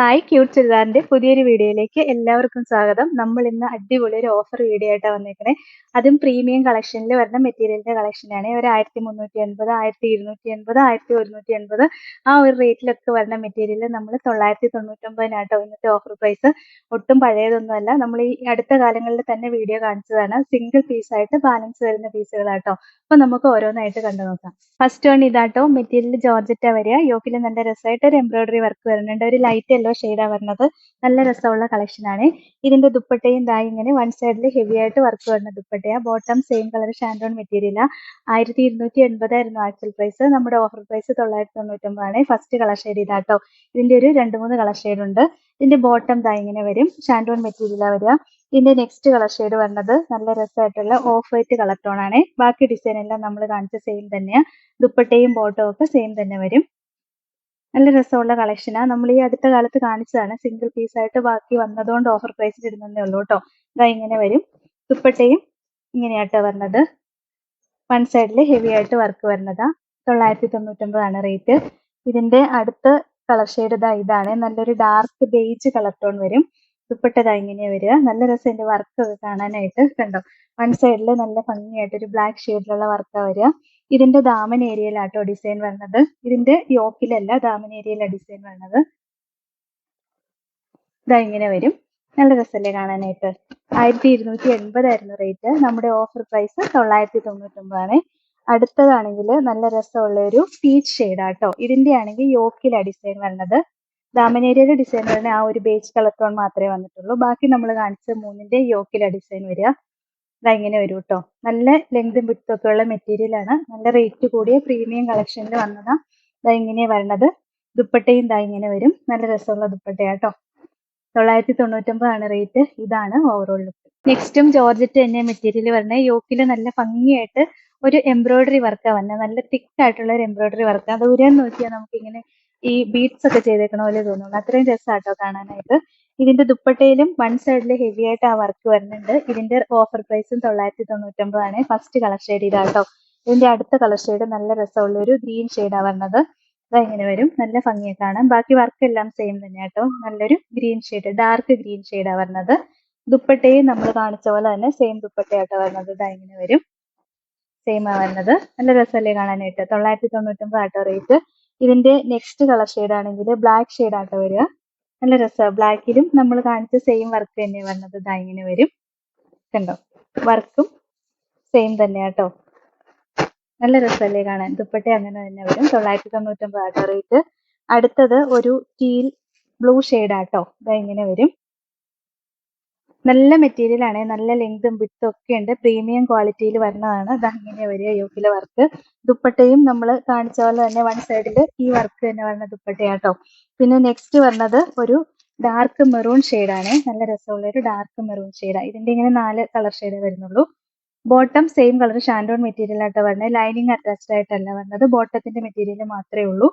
Hi cute ചുരിദാറിന്റെ പുതിയൊരു വീഡിയോയിലേക്ക് എല്ലാവർക്കും സ്വാഗതം. നമ്മൾ ഇന്ന് അടിപൊളി ഒരു ഓഫർ വീഡിയോ ആയിട്ടാണ് വന്നേക്കണേ. അതും പ്രീമിയം കളക്ഷനിൽ വരുന്ന മെറ്റീരിയലിന്റെ കളക്ഷനാണ് ഒരു ആയിരത്തി മുന്നൂറ്റി എൺപത് ആയിരത്തി ഇരുന്നൂറ്റി എൺപത് ആയിരത്തി ഒരുന്നൂറ്റി എൺപത്. ആ ഒരു റേറ്റിലൊക്കെ വരുന്ന മെറ്റീരിയൽ നമ്മൾ തൊള്ളായിരത്തി തൊണ്ണൂറ്റൊമ്പതിനാട്ടോ ഇന്നത്തെ ഓഫർ പ്രൈസ് ഒട്ടും പഴയതൊന്നുമല്ല. നമ്മൾ ഈ അടുത്ത കാലങ്ങളിൽ തന്നെ വീഡിയോ കാണിച്ചതാണ്. സിംഗിൾ പീസ് ആയിട്ട് ബാലൻസ് വരുന്ന പീസുകളാട്ടോ അപ്പൊ നമുക്ക് ഓരോന്നായിട്ട് കണ്ടു നോക്കാം. ഫസ്റ്റ് വൺ ഇതാട്ടോ. മെറ്റീരിയൽ ജോർജറ്റ വരിക. യോക്കിൽ നല്ല രസമായിട്ട് ഒരു എംബ്രോയിഡറി വർക്ക് വരുന്നുണ്ട്. ഒരു ലൈറ്റ് ഷെയ്ഡാണ് വരുന്നത് നല്ല രസമുള്ള കളക്ഷൻ ആണ്. ഇതിന്റെ ദുപ്പട്ടയും ദാ ഇങ്ങനെ വൺ സൈഡിൽ ഹെവി ആയിട്ട് വർക്ക് വരുന്ന ദുപ്പട്ടയാ. ബോട്ടം സെയിം കളർ ഷാൻഡോൺ മെറ്റീരിയലാ ആയിരത്തി ഇരുന്നൂറ്റി എൺപതായിരുന്നു ആക്ച്വൽ പ്രൈസ് നമ്മുടെ ഓഫർ പ്രൈസ് തൊള്ളായിരത്തി തൊണ്ണൂറ്റൊമ്പതാണ് ഫസ്റ്റ് കളർ ഷെയ്ഡ് ഇതാട്ടോ. ഇതിന്റെ ഒരു രണ്ട് മൂന്ന് കളർ ഷെയ്ഡ് ഉണ്ട്. ഇതിന്റെ ബോട്ടം ദാ ഇങ്ങനെ വരും. ഷാൻഡോൺ മെറ്റീരിയലാണ് വരിക. ഇതിന്റെ നെക്സ്റ്റ് കളർ ഷെയ്ഡ് വരുന്നത് നല്ല രസമായിട്ടുള്ള ഓഫ് വൈറ്റ് കളർ ടോൺ ആണ്. ബാക്കി ഡിസൈൻ എല്ലാം നമ്മൾ കാണിച്ച സെയിം തന്നെയാണ് ദുപ്പട്ടയും ബോട്ടവും ഒക്കെ സെയിം തന്നെ വരും. നല്ല രസമുള്ള കളക്ഷനാ നമ്മൾ ഈ അടുത്ത കാലത്ത് കാണിച്ചതാണ്. സിംഗിൾ പീസ് ആയിട്ട് ബാക്കി വന്നതുകൊണ്ട് ഓഫർ പ്രൈസിൽ ഇടുന്നതേ ഉള്ളൂ കേട്ടോ ഇതാ ഇങ്ങനെ വരും. ദുപ്പട്ടയും ഇങ്ങനെയാട്ടോ വരുന്നത് വൺ സൈഡിൽ ഹെവി ആയിട്ട് വർക്ക് വരുന്നതാ. തൊള്ളായിരത്തി തൊണ്ണൂറ്റൊമ്പതാണ് റേറ്റ് ഇതിന്റെ അടുത്ത കളർ ഷെയ്ഡ് ഇതാ ഇതാണ്. നല്ലൊരു ഡാർക്ക് ബേജ് കളർ ടോൺ വരും. ദുപ്പട്ടതാ ഇങ്ങനെ വരിക. നല്ല രസം ഇതിന്റെ വർക്ക് ഒക്കെ കാണാനായിട്ട്. കണ്ടോ? വൺ സൈഡിൽ നല്ല ഭംഗിയായിട്ട് ഒരു ബ്ലാക്ക് ഷെയ്ഡിലുള്ള വർക്കാ വരിക. ഇതിന്റെ ദാമൻ ഏരിയയിലാട്ടോ ഡിസൈൻ വരുന്നത് ഇതിന്റെ യോക്കിലല്ല ദാമൻ ഏരിയയിലാണ് ഡിസൈൻ വരുന്നത് ഇതാ ഇങ്ങനെ വരും. നല്ല രസമല്ലേ കാണാനായിട്ട്. ആയിരത്തി ഇരുന്നൂറ്റി എൺപതായിരുന്നു റേറ്റ് നമ്മുടെ ഓഫർ പ്രൈസ് തൊള്ളായിരത്തി തൊണ്ണൂറ്റൊമ്പതാണ് അടുത്തതാണെങ്കിൽ നല്ല രസമുള്ള ഒരു പീച്ച് ഷെയ്ഡാട്ടോ ഇതിന്റെ ആണെങ്കിൽ യോക്കിലാണ് ഡിസൈൻ വരുന്നത് ദാമനേരിയയുടെ ഡിസൈൻ വരുന്ന ആ ഒരു ബേജ് കളർ ടോൺ മാത്രമേ വന്നിട്ടുള്ളൂ. ബാക്കി നമ്മൾ കാണിച്ച മൂന്നിന്റെ യോക്കിലാണ് ഡിസൈൻ വരിക. ഇതാ ഇങ്ങനെ വരും കേട്ടോ നല്ല ലെങ്തും വിട്ടൊക്കെ ഉള്ള മെറ്റീരിയൽ ആണ്. നല്ല റേറ്റ് കൂടിയ പ്രീമിയം കളക്ഷനിൽ വന്നതാ. ഇതാ ഇങ്ങനെ വരണത്. ദുപ്പട്ടയും ഇതാ ഇങ്ങനെ വരും. നല്ല രസമുള്ള ദുപ്പട്ടയാട്ടോ. തൊള്ളായിരത്തി തൊണ്ണൂറ്റൊമ്പതാണ് റേറ്റ് ഇതാണ് ഓവറോൾ ലുക്ക് നെക്സ്റ്റും ജോർജറ്റ് തന്നെ മെറ്റീരിയൽ വരണത് യോക്കിൽ നല്ല ഭംഗിയായിട്ട് ഒരു എംബ്രോയിഡറി വർക്കാണ് വന്നത് നല്ല തിക്ക് ആയിട്ടുള്ള ഒരു എംബ്രോയിഡറി വർക്ക് അത് ഉരാൻ നോക്കിയാൽ നമുക്ക് ഇങ്ങനെ ഈ ബീഡ്സ് ഒക്കെ ചെയ്തേക്കണ പോലെ തോന്നുന്നു അത്രയും രസമാട്ടോ കാണാനായിട്ട്. ഇതിന്റെ ദുപ്പട്ടയിലും വൺ സൈഡിൽ ഹെവി ആയിട്ട് ആ വർക്ക് വരുന്നുണ്ട്. ഇതിന്റെ ഓഫർ പ്രൈസും തൊള്ളായിരത്തി തൊണ്ണൂറ്റൊമ്പതാണ് ഫസ്റ്റ് കളർ ഷെയ്ഡ് ഇതാട്ടോ. ഇതിന്റെ അടുത്ത കളർ ഷെയ്ഡ് നല്ല രസമുള്ള ഒരു ഗ്രീൻ ഷെയ്ഡാണ് വരുന്നത് ഇങ്ങനെ വരും? നല്ല ഭംഗിയെ കാണാം. ബാക്കി വർക്ക് എല്ലാം സെയിം തന്നെ കേട്ടോ നല്ലൊരു ഗ്രീൻ ഷെയ്ഡ് ഡാർക്ക് ഗ്രീൻ ഷെയ്ഡാണ് വരുന്നത് ദുപ്പട്ടയും നമ്മൾ കാണിച്ച പോലെ തന്നെ സെയിം ദുപ്പട്ടയാട്ടോ വരുന്നത് ഇതാ ഇങ്ങനെ വരും. സെയിം ആ വരുന്നത് നല്ല രസമല്ലേ കാണാനായിട്ട്. തൊള്ളായിരത്തി തൊണ്ണൂറ്റൊമ്പത് ആട്ടോ റേറ്റ് ഇതിന്റെ നെക്സ്റ്റ് കളർ ഷെയ്ഡ് ആണെങ്കിൽ ബ്ലാക്ക് ഷെയ്ഡ് ആട്ടോ വരിക. നല്ല രസമാണ് ബ്ലാക്കിലും നമ്മൾ കാണിച്ച സെയിം വർക്ക് തന്നെ വന്നത്. ഇതാ ഇങ്ങനെ വരും. കണ്ടോ? വർക്കും സെയിം തന്നെ കേട്ടോ നല്ല രസമല്ലേ കാണാൻ. ദുപ്പട്ട അങ്ങനെ തന്നെ വരും. തൊള്ളായിരത്തി തൊണ്ണൂറ്റൊമ്പത് ആട്ടോ റേറ്റ് അടുത്തത് ഒരു ടീൽ ബ്ലൂ ഷെയ്ഡ് ആട്ടോ ഇതാ ഇങ്ങനെ വരും. നല്ല മെറ്റീരിയൽ ആണ്. നല്ല ലെങ്തും വിട്ടും ഒക്കെ ഉണ്ട്. പ്രീമിയം ക്വാളിറ്റിയിൽ വരുന്നതാണ്. ഇത് അങ്ങനെ വരിക യോക്കിലെ വർക്ക് ദുപ്പട്ടയും നമ്മൾ കാണിച്ച പോലെ തന്നെ വൺ സൈഡിൽ ഈ വർക്ക് തന്നെ വരുന്ന ദുപ്പട്ടയാട്ടോ പിന്നെ നെക്സ്റ്റ് വരുന്നത് ഒരു ഡാർക്ക് മെറൂൺ ആണ്. നല്ല രസമുള്ള ഒരു ഡാർക്ക് മെറൂൺ ഷെയ്ഡാണ് ഇതിന്റെ ഇങ്ങനെ നാല് കളർ ഷെയ്ഡേ വരുന്നുള്ളൂ. ബോട്ടം സെയിം കളർ ഷാൻഡോൺ മെറ്റീരിയൽ ആയിട്ട് വരുന്നത് ലൈനിങ് അറ്റാച്ച്ഡ് ആയിട്ടല്ല വരുന്നത്. ബോട്ടത്തിന്റെ മെറ്റീരിയൽ മാത്രമേ ഉള്ളൂ.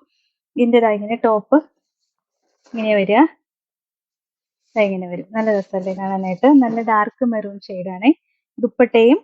ഇതിന്റെ ഇങ്ങനെ ടോപ്പ് ഇങ്ങനെ വരിക. ഇങ്ങനെ വരും. നല്ല രസമല്ലേ കാണാനായിട്ട്? നല്ല ഡാർക്ക് മെറൂൺ ഷെയ്ഡാണേ ദുപ്പട്ടയും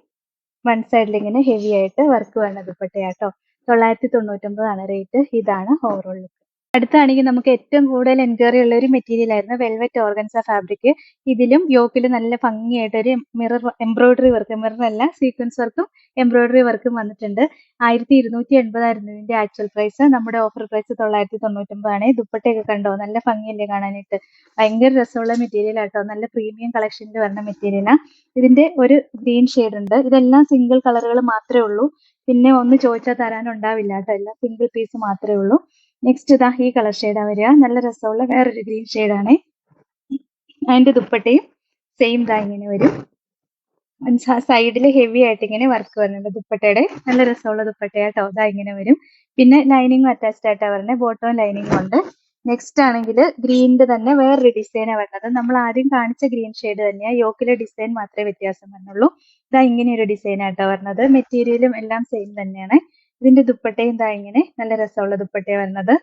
വൺ സൈഡിൽ ഇങ്ങനെ ഹെവി ആയിട്ട് വർക്ക് വരുന്ന ദുപ്പട്ടയാട്ടോ. തൊള്ളായിരത്തി തൊണ്ണൂറ്റൊമ്പതാണ് റേറ്റ് ഇതാണ് ഓവറോൾ ലുക്ക് അടുത്താണെങ്കിൽ നമുക്ക് ഏറ്റവും കൂടുതൽ എൻക്വയറി ഉള്ള ഒരു മെറ്റീരിയൽ ആയിരുന്നു വെൽവെറ്റ് ഓർഗൻസ ഫാബ്രിക് ഇതിലും യോക്കിൽ നല്ല ഭംഗിയായിട്ട് ഒരു മിറർ എംബ്രോയിഡറി വർക്ക് മിറർ അല്ല സീക്വൻസ് വർക്കും എംബ്രോയിഡറി വർക്കും വന്നിട്ടുണ്ട് ആയിരത്തി ഇരുന്നൂറ്റി എൺപതായിരുന്നു ഇതിന്റെ ആക്ച്വൽ പ്രൈസ് നമ്മുടെ ഓഫർ പ്രൈസ് തൊള്ളായിരത്തി തൊണ്ണൂറ്റൊമ്പതാണ് ദുപ്പട്ടയൊക്കെ കണ്ടോ? നല്ല ഭംഗിയല്ലേ കാണാനായിട്ട്? ഭയങ്കര രസമുള്ള മെറ്റീരിയൽ ആട്ടോ. നല്ല പ്രീമിയം കളക്ഷനിൽ വരുന്ന മെറ്റീരിയലാണ് ഇതിന്റെ ഒരു ഗ്രീൻ ഷെയ്ഡ് ഉണ്ട്. ഇതെല്ലാം സിംഗിൾ കളറുകൾ മാത്രമേ ഉള്ളൂ. പിന്നെ ഒന്ന് ചോദിച്ചാൽ തരാനുണ്ടാവില്ല കേട്ടോ. എല്ലാം സിംഗിൾ പീസ് മാത്രമേ ഉള്ളൂ. നെക്സ്റ്റ് ഇതാ ഈ കളർ ഷെയ്ഡാണ് വരിക. നല്ല രസമുള്ള വേറൊരു ഗ്രീൻ ഷെയ്ഡാണ് അതിന്റെ ദുപ്പട്ടയും സെയിം ഇതാ ഇങ്ങനെ വരും. സൈഡിൽ ഹെവി ആയിട്ട് ഇങ്ങനെ വർക്ക് വരുന്നുണ്ട് ദുപ്പട്ടയുടെ. നല്ല രസമുള്ള ദുപ്പട്ടയാട്ടോ ഇതാ ഇങ്ങനെ വരും. പിന്നെ ലൈനിങ്ങും അറ്റാച്ച്ഡ് ആയിട്ടാണ് വരുന്നത് ബോട്ടവും ലൈനിങ്ങും ഉണ്ട്. നെക്സ്റ്റ് ആണെങ്കിൽ ഗ്രീനിന്റെ തന്നെ വേറൊരു ഡിസൈനാണ് വരുന്നത് നമ്മൾ ആദ്യം കാണിച്ച ഗ്രീൻ ഷെയ്ഡ് തന്നെയാണ് യോക്കിലെ ഡിസൈൻ മാത്രമേ വ്യത്യാസം വന്നുള്ളൂ ഇതാ ഇങ്ങനെ ഒരു ഡിസൈൻ ആയിട്ടാണ് വരുന്നത് മെറ്റീരിയലും എല്ലാം സെയിം തന്നെയാണ്. ഇതിന്റെ ദുപ്പട്ടയും താ ഇങ്ങനെ നല്ല രസമുള്ള ദുപ്പട്ടയാണ് വരുന്നത്.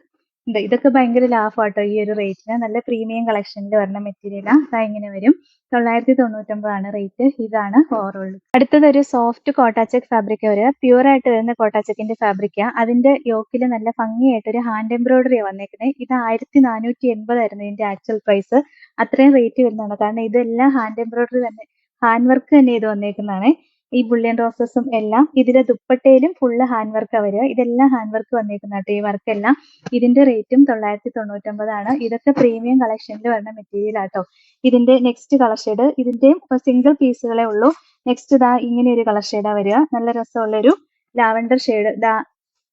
ഇതൊക്കെ ഭയങ്കര ലാഭമാട്ടോ ഈ ഒരു റേറ്റിന് നല്ല പ്രീമിയം കളക്ഷനിൽ വരുന്ന മെറ്റീരിയലാണ് അതാ ഇങ്ങനെ വരും. തൊള്ളായിരത്തി തൊണ്ണൂറ്റൊമ്പതാണ് റേറ്റ് ഇതാണ് ഓവറോൾ അടുത്തത് ഒരു സോഫ്റ്റ് കോട്ടാച്ചെക്ക് ഫാബ്രിക് വരിക പ്യൂർ ആയിട്ട് വരുന്ന കോട്ടാച്ചെക്കിന്റെ ഫാബ്രിക്ക അതിന്റെ യോക്കിൽ നല്ല ഭംഗിയായിട്ട് ഒരു ഹാൻഡ് എംബ്രോയിഡറി വന്നേക്കുന്നത് ഇത് ആയിരത്തി നാനൂറ്റി എൺപതായിരുന്നു ഇതിന്റെ ആക്ച്വൽ പ്രൈസ് അത്രയും റേറ്റ് വരുന്നതാണ്. കാരണം ഇതെല്ലാം ഹാൻഡ് എംബ്രോയിഡറി തന്നെ ഹാൻഡ് വർക്ക് തന്നെ ഇത് വന്നേക്കുന്നതാണ്. ഈ ബുള്ളിയൻ റോസസും എല്ലാം ഇതിലെ ദുപ്പട്ടയിലും ഫുള്ള് ഹാൻഡ് വർക്ക് വരിക. ഇതെല്ലാം ഹാൻഡ് വർക്ക് വന്നിരിക്കുന്ന കേട്ടോ. ഈ വർക്ക് എല്ലാം ഇതിന്റെ റേറ്റും തൊള്ളായിരത്തി തൊണ്ണൂറ്റൊമ്പതാണ് ഇതൊക്കെ പ്രീമിയം കളക്ഷനിൽ വരുന്ന മെറ്റീരിയൽ ആട്ടോ ഇതിന്റെ നെക്സ്റ്റ് കളർ ഷെയ്ഡ് ഇതിന്റെയും സിംഗിൾ പീസുകളെ ഉള്ളൂ. നെക്സ്റ്റ് ഇതാ ഇങ്ങനെ ഒരു കളർ ഷെയ്ഡാ വരിക. നല്ല രസമുള്ളൊരു ലാവൻഡർ ഷെയ്ഡ്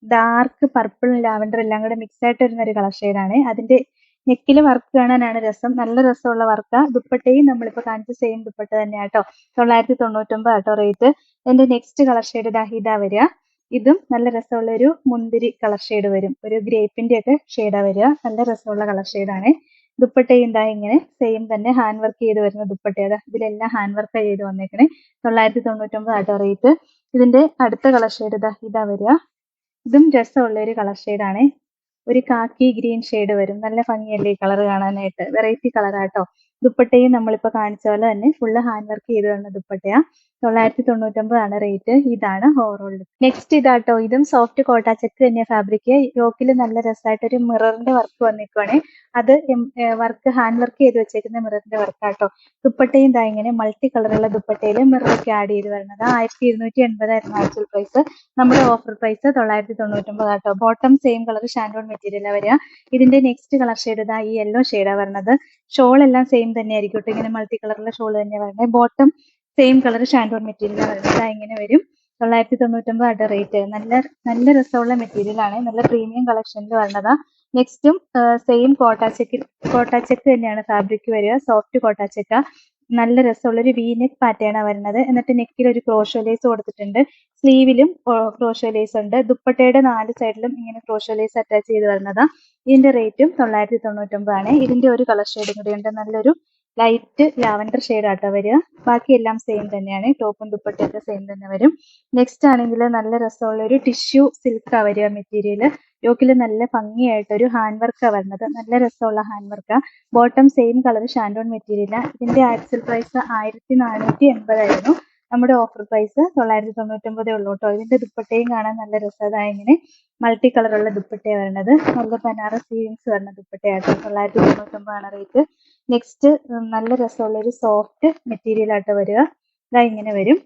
ഡാർക്ക് പർപ്പിളും ലാവൻഡർ എല്ലാം കൂടെ മിക്സ് ആയിട്ട് വരുന്ന ഒരു കളർ ഷെയ്ഡാണ് അതിന്റെ നെക്കിൽ വർക്ക് കാണാനാണ് രസം. നല്ല രസമുള്ള വർക്കാ. ദുപ്പട്ടയും നമ്മളിപ്പോ കാണിച്ച സെയിം ദുപ്പട്ട തന്നെയാട്ടോ തൊള്ളായിരത്തി തൊണ്ണൂറ്റൊമ്പത് കേട്ടോ റേറ്റ് എന്റെ നെക്സ്റ്റ് കളർ ഷെയ്ഡ് ദാഹിദാ വരിക ഇതും നല്ല രസമുള്ള ഒരു മുന്തിരി കളർ ഷെയ്ഡ് വരും. ഒരു ഗ്രേപ്പിന്റെ ഒക്കെ ഷെയ്ഡാ വരിക നല്ല രസമുള്ള കളർ ഷെയ്ഡാണ് ദുപ്പട്ടയും ഇതാ ഇങ്ങനെ സെയിം തന്നെ ഹാൻഡ് വർക്ക് ചെയ്ത് വരുന്ന ദുപ്പട്ട അതാ ഇതിലെല്ലാം ഹാൻഡ് വർക്ക് ചെയ്ത് വന്നേക്കണേ. തൊള്ളായിരത്തി തൊണ്ണൂറ്റൊമ്പത് ആട്ടോ റേറ്റ് ഇതിന്റെ അടുത്ത കളർ ഷെയ്ഡ് ഇതാ ഇതാ വരിക ഇതും രസമുള്ള ഒരു കളർ ഷെയ്ഡാണ് ഒരു കാക്കി ഗ്രീൻ ഷെയ്ഡ് വരും. നല്ല ഭംഗിയല്ലേ ഈ കളർ കാണാനായിട്ട്? വെറൈറ്റി കളറാട്ടോ ദുപ്പട്ടയും നമ്മളിപ്പോ കാണിച്ച പോലെ തന്നെ ഫുള്ള് ഹാൻഡ് വർക്ക് ചെയ്ത് തന്ന ദുപ്പട്ടയാ. തൊള്ളായിരത്തി തൊണ്ണൂറ്റൊമ്പതാണ് റേറ്റ് ഇതാണ് ഓവറോൾ നെക്സ്റ്റ് ഇതാട്ടോ ഇതും സോഫ്റ്റ് കോട്ടാ ചെക്ക് തന്നെ ഫാബ്രിക് യോക്കിൽ നല്ല രസമായിട്ട് ഒരു മിററിന്റെ വർക്ക് വന്നിക്കുവാണ്. അത് വർക്ക് ഹാൻഡ് വർക്ക് ചെയ്ത് വെച്ചേക്കുന്ന മിററിന്റെ വർക്കാട്ടോ ദുപ്പട്ടയും ഇതാ ഇങ്ങനെ മൾട്ടി കളറുള്ള ദുപ്പട്ടയിൽ മിററൊക്കെ ആഡ് ചെയ്ത് വരുന്നത് ആയിരത്തി ഇരുന്നൂറ്റി എൺപതായിരുന്നു ആക്ച്വൽ പ്രൈസ് നമ്മുടെ ഓഫർ പ്രൈസ് തൊള്ളായിരത്തി തൊണ്ണൂറ്റൊമ്പത് ആട്ടോ ബോട്ടം സെയിം കളർ ഷാൻഡോൺ മെറ്റീരിയലാണ് വരിക. ഇതിന്റെ നെക്സ്റ്റ് കളർ ഷെയ്ഡ് ഇതാ ഈ യെല്ലോ ഷെയ്ഡാ വരുന്നത് ഷോൾ എല്ലാം സെയിം തന്നെയായിരിക്കും കേട്ടോ ഇങ്ങനെ മൾട്ടി കളറുള്ള ഷോൾ തന്നെയാണ് വരുന്നത് ബോട്ടം സെയിം കളർ ഷാൻഡോൺ മെറ്റീരിയലാണ് വരുന്നത് ഇങ്ങനെ വരും. തൊള്ളായിരത്തി തൊണ്ണൂറ്റൊമ്പത് അടുത്ത റേറ്റ് നല്ല നല്ല രസമുള്ള മെറ്റീരിയൽ ആണ്. നല്ല പ്രീമിയം കളക്ഷനിൽ വരുന്നതാ നെക്സ്റ്റും സെയിം കോട്ടാച്ചെക്ക് കോട്ടാച്ചെക്ക് തന്നെയാണ് ഫാബ്രിക് വരിക. സോഫ്റ്റ് കോട്ടാച്ചെക്ക നല്ല രസമുള്ള ഒരു വീനെക്ക് നെക്ക് പാറ്റേൺ വരുന്നത്. എന്നിട്ട് നെക്കിൽ ഒരു ക്രോഷോ ലേസ് കൊടുത്തിട്ടുണ്ട്. സ്ലീവിലും ക്രോഷോ ലേസ് ഉണ്ട്. ദുപ്പട്ടയുടെ നാല് സൈഡിലും ഇങ്ങനെ ക്രോഷോ ലേസ് അറ്റാച്ച് ചെയ്ത് വരുന്നതാ ഇതിന്റെ റേറ്റും തൊള്ളായിരത്തി തൊണ്ണൂറ്റൊമ്പതാണ് ഇതിന്റെ ഒരു കളർ ഷെയ്ഡും കൂടി ഉണ്ട്. നല്ലൊരു ലൈറ്റ് ലാവൻഡർ ഷെയ്ഡ് ആട്ടോ വരിക. ബാക്കിയെല്ലാം സെയിം തന്നെയാണ്. ടോപ്പും ദുപ്പട്ടയൊക്കെ സെയിം തന്നെ വരും. നെക്സ്റ്റ് ആണെങ്കിൽ നല്ല രസമുള്ള ഒരു ടിഷ്യൂ സിൽക്കാ വരിക മെറ്റീരിയൽ യോക്കിൽ നല്ല ഭംഗിയായിട്ട് ഒരു ഹാൻഡ് വർക്കാണ് വരുന്നത് നല്ല രസമുള്ള ഹാൻഡ് വർക്കാണ് ബോട്ടം സെയിം കളർ ഷാൻഡോൺ മെറ്റീരിയൽ ഇതിന്റെ ആക്സൽ പ്രൈസ് ആയിരത്തി നാനൂറ്റി എൺപതായിരുന്നു നമ്മുടെ ഓഫർ പ്രൈസ് തൊള്ളായിരത്തി തൊണ്ണൂറ്റൊമ്പതേ ഉള്ളൂ കേട്ടോ. ഇതിന്റെ ദുപ്പട്ടയും കാണാൻ നല്ല രസമാണ് ഇങ്ങനെ മൾട്ടി കളറുള്ള ദുപ്പട്ടയാണ് വരുന്നത് നല്ല ബനാറസ് സീവിങ്സ് വരുന്ന ദുപ്പട്ടയായിട്ട് തൊള്ളായിരത്തി തൊണ്ണൂറ്റൊമ്പതാണ് റേറ്റ് നെക്സ്റ്റ് നല്ല രസമുള്ള ഒരു സോഫ്റ്റ് മെറ്റീരിയൽ ആയിട്ട് വരിക. ഇതാ ഇങ്ങനെ വരും.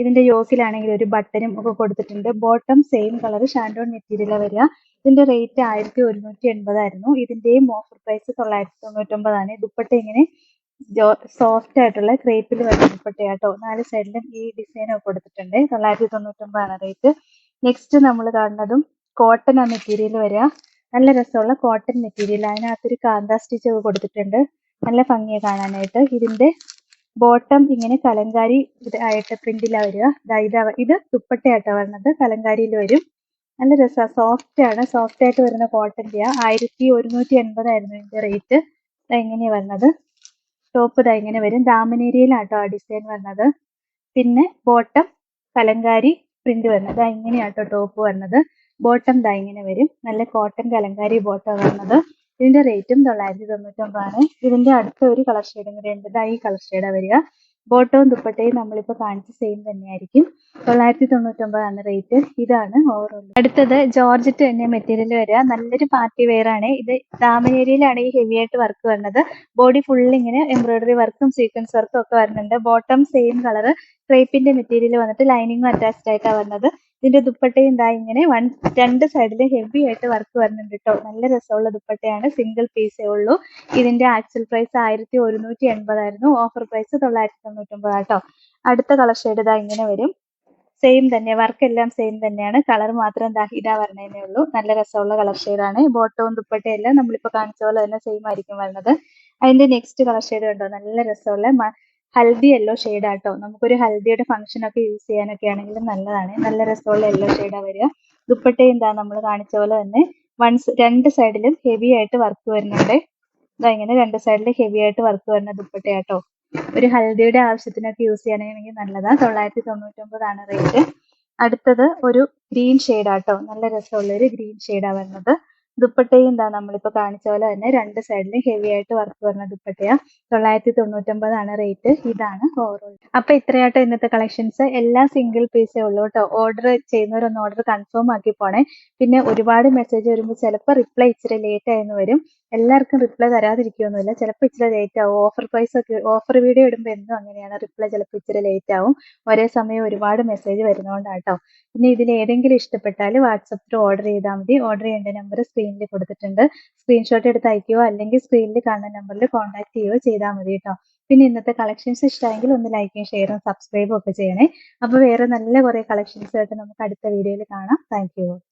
ഇതിന്റെ യോക്കിലാണെങ്കിൽ ഒരു ബട്ടനും ഒക്കെ കൊടുത്തിട്ടുണ്ട്. ബോട്ടം സെയിം കളർ ഷാൻഡോൺ മെറ്റീരിയലാണ് വരിക. ഇതിന്റെ റേറ്റ് ആയിരത്തി ഒരുന്നൂറ്റി എൺപതായിരുന്നു. ഇതിന്റെയും ഓഫർ പ്രൈസ് തൊള്ളായിരത്തി തൊണ്ണൂറ്റൊമ്പതാണ്. ദുപ്പട്ട ഇങ്ങനെ സോഫ്റ്റ് ആയിട്ടുള്ള ക്രേപ്പിൽ വരുന്ന ദുപ്പട്ടയാട്ടോ. നാല് സൈഡിലും ഈ ഡിസൈൻ ഒക്കെ കൊടുത്തിട്ടുണ്ട്. തൊള്ളായിരത്തി തൊണ്ണൂറ്റൊമ്പതാണ് റേറ്റ് നെക്സ്റ്റ് നമ്മൾ കാണുന്നതും കോട്ടൺ ആ മെറ്റീരിയൽ വരിക. നല്ല രസമുള്ള കോട്ടൺ മെറ്റീരിയൽ അതിനകത്തൊരു കാന്ത സ്റ്റിച്ച് ഒക്കെ കൊടുത്തിട്ടുണ്ട്. നല്ല ഭംഗിയാണ് കാണാനായിട്ട്. ഇതിന്റെ ബോട്ടം ഇങ്ങനെ കലങ്കാരി ആയിട്ട് പ്രിന്റിലാ വരിക. ഇതാ ഇത് ദുപ്പട്ടയാട്ടോ വരുന്നത് കലങ്കാരിയിൽ വരും. നല്ല രസമാണ് സോഫ്റ്റ് ആണ്. സോഫ്റ്റ് ആയിട്ട് വരുന്ന കോട്ടന്റെ ആയിരത്തി ഒരുന്നൂറ്റി എൺപതായിരുന്നു ഇതിന്റെ റേറ്റ് എങ്ങനെയാ വരുന്നത് ടോപ്പ് ഇതാ ഇങ്ങനെ വരും. ദാമനേരിയിലാട്ടോ ആ ഡിസൈൻ വരുന്നത് പിന്നെ ബോട്ടം കലങ്കാരി പ്രിന്റ് വരുന്നത് ഇങ്ങനെയാട്ടോ ടോപ്പ് വരുന്നത് ബോട്ടം ദാ ഇങ്ങനെ വരും. നല്ല കോട്ടൺ കലങ്കാരി ബോട്ടം വരുന്നത് ഇതിന്റെ റേറ്റും തൊള്ളായിരത്തി തൊണ്ണൂറ്റൊമ്പതാണ്. ഇതിന്റെ അടുത്ത ഒരു കളർ ഷെയ്ഡും കൂടെ ഉണ്ട്. ദാ ഈ കളർ ഷെയ്ഡാ വരിക. ബോട്ടവും ദുപ്പട്ടയും നമ്മളിപ്പോ കാണിച്ച സെയിം തന്നെയായിരിക്കും. തൊള്ളായിരത്തി തൊണ്ണൂറ്റൊമ്പതാണ് റേറ്റ് ഇതാണ് ഓവറോൾ അടുത്തത് ജോർജറ്റ് തന്നെ മെറ്റീരിയൽ വരിക. നല്ലൊരു പാർട്ടി വെയർ ആണ്. ഇത് ദാമനേരിയിലാണ് ഈ ഹെവി ആയിട്ട് വർക്ക് വരുന്നത് ബോഡി ഫുൾ ഇങ്ങനെ എംബ്രോയിഡറി വർക്കും സീക്വൻസ് വർക്കും ഒക്കെ വരുന്നുണ്ട്. ബോട്ടം സെയിം കളർ ക്രേപ്പിന്റെ മെറ്റീരിയൽ വന്നിട്ട് ലൈനിങ്ങും അറ്റാച്ച്ഡ് ആയിട്ടാണ് വരുന്നത് ഇതിന്റെ ദുപ്പട്ടയും ഇതാ ഇങ്ങനെ വൺ രണ്ട് സൈഡിലും ഹെവി ആയിട്ട് വർക്ക് വരുന്നുണ്ട് കേട്ടോ നല്ല രസമുള്ള ദുപ്പട്ടയാണ്. സിംഗിൾ പീസേ ഉള്ളൂ. ഇതിന്റെ ആക്ച്വൽ പ്രൈസ് ആയിരത്തി ഒരുന്നൂറ്റി എൺപതായിരുന്നു ഓഫർ പ്രൈസ് തൊള്ളായിരത്തി തൊണ്ണൂറ്റൊമ്പത് കേട്ടോ അടുത്ത കളർ ഷെയ്ഡ് ഇതാ ഇങ്ങനെ വരും. സെയിം തന്നെ വർക്ക് എല്ലാം സെയിം തന്നെയാണ്. കളർ മാത്രം ദാ ഇതാ വരണേ ഉള്ളൂ. നല്ല രസമുള്ള കളർ ഷെയ്ഡാണ് ബോട്ടവും ദുപ്പട്ടയും എല്ലാം നമ്മളിപ്പോ കാണിച്ച പോലെ തന്നെ സെയിം ആയിരിക്കും വരുന്നത് അതിന്റെ നെക്സ്റ്റ് കളർ ഷെയ്ഡ് കണ്ടോ? നല്ല രസമുള്ള ഹൽദി യെല്ലോ ഷെയ്ഡ് ആട്ടോ. നമുക്കൊരു ഹൽദിയുടെ ഫംഗ്ഷൻ ഒക്കെ യൂസ് ചെയ്യാനൊക്കെ ആണെങ്കിലും നല്ലതാണ്. നല്ല രസമുള്ള യെല്ലോ ഷെയ്ഡാ വരിക. ദുപ്പട്ടയും എന്താ നമ്മൾ കാണിച്ച പോലെ തന്നെ വൺസ് രണ്ട് സൈഡിലും ഹെവി ആയിട്ട് വർക്ക് വരുന്നുണ്ട്. ഇതാ ഇങ്ങനെ രണ്ട് സൈഡിൽ ഹെവി ആയിട്ട് വർക്ക് വരുന്ന ദുപ്പട്ടയാട്ടോ. ഒരു ഹൽദിയുടെ ആവശ്യത്തിനൊക്കെ യൂസ് ചെയ്യാനാണെങ്കിൽ നല്ലതാ. തൊള്ളായിരത്തി തൊണ്ണൂറ്റൊമ്പതാണ് റേറ്റ് അടുത്തത് ഒരു ഗ്രീൻ ഷെയ്ഡ് ആട്ടോ. നല്ല രസമുള്ള ഒരു ഗ്രീൻ ഷെയ്ഡാ വരുന്നത്. ദുപ്പട്ടയും എന്താ നമ്മളിപ്പോൾ കാണിച്ച പോലെ തന്നെ രണ്ട് സൈഡിലും ഹെവി ആയിട്ട് വർക്ക് വരുന്ന ദുപ്പട്ടയാ. തൊള്ളായിരത്തി തൊണ്ണൂറ്റൊമ്പതാണ് റേറ്റ് ഇതാണ് ഓവറോൾ അപ്പൊ ഇത്രയായിട്ട് ഇന്നത്തെ കളക്ഷൻസ് എല്ലാ സിംഗിൾ പീസേ ഉള്ളൂ കേട്ടോ ഓർഡർ ചെയ്യുന്നവരൊന്ന് ഓർഡർ കൺഫേം ആക്കി പോണേ. പിന്നെ ഒരുപാട് മെസ്സേജ് വരുമ്പോൾ ചിലപ്പോൾ റിപ്ലൈ ഇച്ചിരി ലേറ്റ് ആയെന്ന് വരും. എല്ലാവർക്കും റിപ്ലൈ തരാതിരിക്കുകയൊന്നുമില്ല ചിലപ്പോൾ ഇച്ചിരി ലേറ്റ് ആവും. ഓഫർ പ്രൈസ് ഒക്കെ ഓഫർ വീഡിയോ ഇടുമ്പോൾ എന്നും അങ്ങനെയാണ്. റിപ്ലൈ ചിലപ്പോൾ ഇച്ചിരി ലേറ്റ് ആവും. ഒരേ സമയം ഒരുപാട് മെസ്സേജ് വരുന്നതുകൊണ്ടാണ് കേട്ടോ പിന്നെ ഇതിൽ ഏതെങ്കിലും ഇഷ്ടപ്പെട്ടാൽ വാട്സപ്പിൽ ഓർഡർ ചെയ്താൽ മതി. ഓർഡർ ചെയ്യേണ്ട നമ്പർ സ്ക്രീനിൽ കൊടുത്തിട്ടുണ്ട്. സ്ക്രീൻഷോട്ട് എടുത്ത് അയക്കുകയോ അല്ലെങ്കിൽ സ്ക്രീനിൽ കാണുന്ന നമ്പറിൽ കോൺടാക്ട് ചെയ്യുകയോ ചെയ്താൽ മതി കേട്ടോ പിന്നെ ഇന്നത്തെ കളക്ഷൻസ് ഇഷ്ടമായെങ്കിൽ ഒന്ന് ലൈക്കും ഷെയറും സബ്സ്ക്രൈബും ഒക്കെ ചെയ്യണേ. അപ്പോൾ വേറെ നല്ല കുറേ കളക്ഷൻസ് ആയിട്ട് നമുക്ക് അടുത്ത വീഡിയോയിൽ കാണാം. താങ്ക്